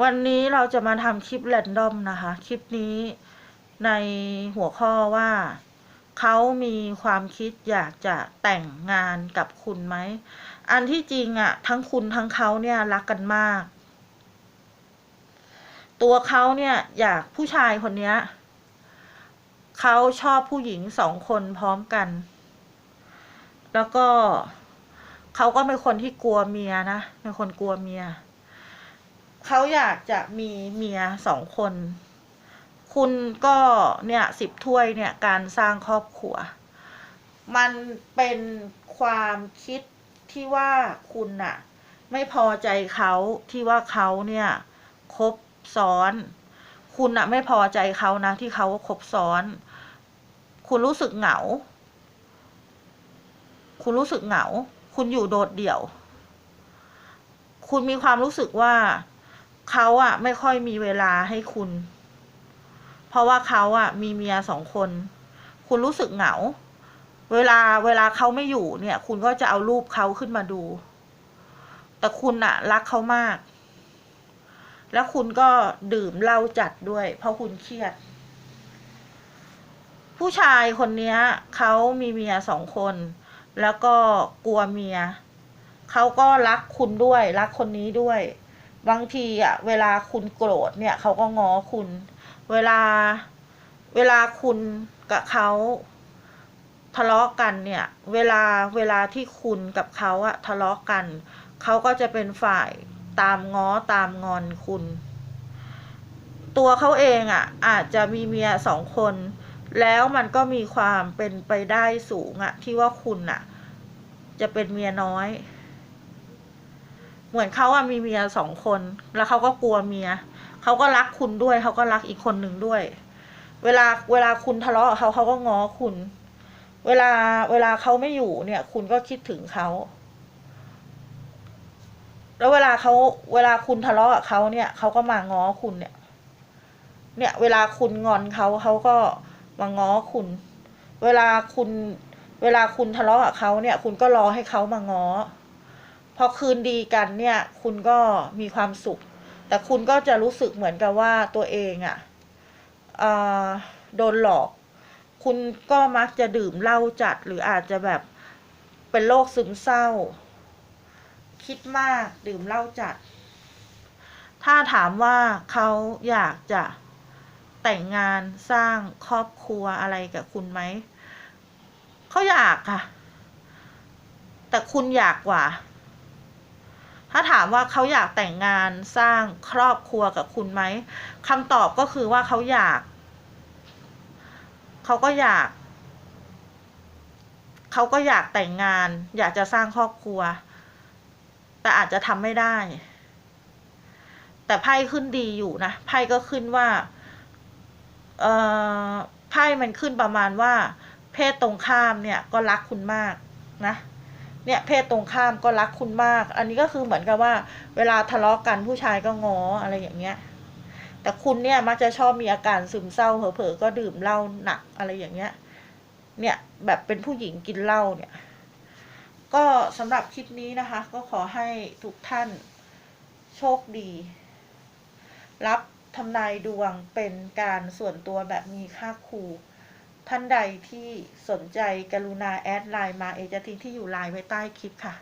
วันนี้เราจะมาทำคลิปแรนดอมนะคะ คลิปนี้ในหัวข้อว่า เขามีความคิดอยากจะแต่งงานกับคุณไหม อันที่จริงอะทั้งคุณทั้งเขาเนี่ยรักกันมาก ตัวเขาเนี่ยอยากผู้ชายคนนี้เขาชอบผู้หญิงสองคนพร้อมกัน แล้วก็เขาก็เป็นคนที่กลัวเมียนะเป็นคนกลัวเมีย เขาอยากจะมีเมียสองคน คุณก็เนี่ยสิบถ้วยเนี่ยการสร้างครอบครัว มันเป็นความคิดที่ว่าคุณน่ะ ไม่พอใจเขาที่ว่าเขาเนี่ยคบซ้อน คุณน่ะไม่พอใจเขานะที่เขาคบซ้อน คุณรู้สึกเหงา คุณรู้สึกเหงา คุณอยู่โดดเดี่ยว คุณมีความรู้สึกว่า เขาอะไม่ค่อยมีเวลาให้คุณ เพราะว่าเขาอะมีเมียสองคน คุณรู้สึกเหงา เวลาเวลาเขาไม่อยู่เนี่ย คุณก็จะเอารูปเขาขึ้นมาดู แต่คุณอะรักเขามาก แล้วคุณก็ดื่มเหล้าจัดด้วย เพราะคุณเครียด ผู้ชายคนนี้เขามีเมียสองคน แล้วก็กลัวเมีย เขาก็รักคุณด้วย รักคนนี้ด้วย บางทีอะเวลาคุณโกรธเนี่ยเขาก็ง้อคุณ เวลาเวลาคุณกับเขาทะเลาะกันเนี่ย เวลาเวลาที่คุณกับเขาอะทะเลาะกัน เขาก็จะเป็นฝ่ายตามง้อตามงอนคุณ ตัวเขาเองอะอาจจะมีเมียสองคน แล้วมันก็มีความเป็นไปได้สูงอะที่ว่าคุณอะจะเป็นเมียน้อย เหมือนเขาอะมีเมียสองคน แล้วเขาก็กลัวเมียเขาก็รักคุณด้วยเขาก็รักอีกคนหนึ่งด้วย เวลาเวลาคุณทะเลาะกับเขาเขาก็ง้อคุณ เวลาเวลาเขาไม่อยู่เนี่ย คุณก็คิดถึงเขาแล้วเวลาเขาเวลาคุณทะเลาะกับเขาเนี่ยเขาก็มาง้อคุณเนี่ย เนี่ย เวลาคุณงอนเขาเขาก็มาง้อคุณ เวลาคุณ เวลาคุณทะเลาะกับเขาเนี่ย คุณก็รอให้เขามาง้อ อคืนดีกันเนี่ย คุณก็มีความสุข แต่คุณก็จะรู้สึกเหมือนกับว่าตัวเองอะ่ะเอ่อโดนหลอก คุณก็มักจะดื่มเหล้าจัดหรืออาจจะแบบเป็นโรคซึมเศร้า คิดมากดื่มเหล้าจัด ถ้าถามว่าเขาอยากจะแต่งงานสร้างครอบครัวอะไรกับคุณไหม เขาอยากค่ะ แต่คุณอยากกว่า ถ้าถามว่าเขาอยากแต่งงานสร้างครอบครัวกับคุณไหมคำตอบก็คือว่าเขาอยาก เขาก็อยาก เขาก็อยากแต่งงาน อยากจะสร้างครอบครัว แต่อาจจะทำไม่ได้ แต่ไพ่ขึ้นดีอยู่นะไพ่ก็ขึ้นว่าเอ่อไพ่มันขึ้นประมาณว่า เพศตรงข้ามเนี่ยก็รักคุณมากนะ เนี่ยเพศตรงข้ามก็รักคุณมาก อันนี้ก็คือเหมือนกับว่า เวลาทะเลาะกันผู้ชายก็งออะไรอย่างเงี้ย แต่คุณเนี่ยมักจะชอบมีอาการซึมเศร้าเผลอๆก็ดื่มเหล้าหนักอะไรอย่างเงี้ย เนี่ยแบบเป็นผู้หญิงกินเหล้าเนี่ย ก็สำหรับคลิปนี้นะคะ ก็ขอให้ทุกท่านโชคดี รับทำนายดวงเป็นการส่วนตัวแบบมีค่าครู ท่านใดที่สนใจกรุณาแอดไลน์มาเอจทีที่อยู่ไลน์ไว้ใต้คลิปค่ะ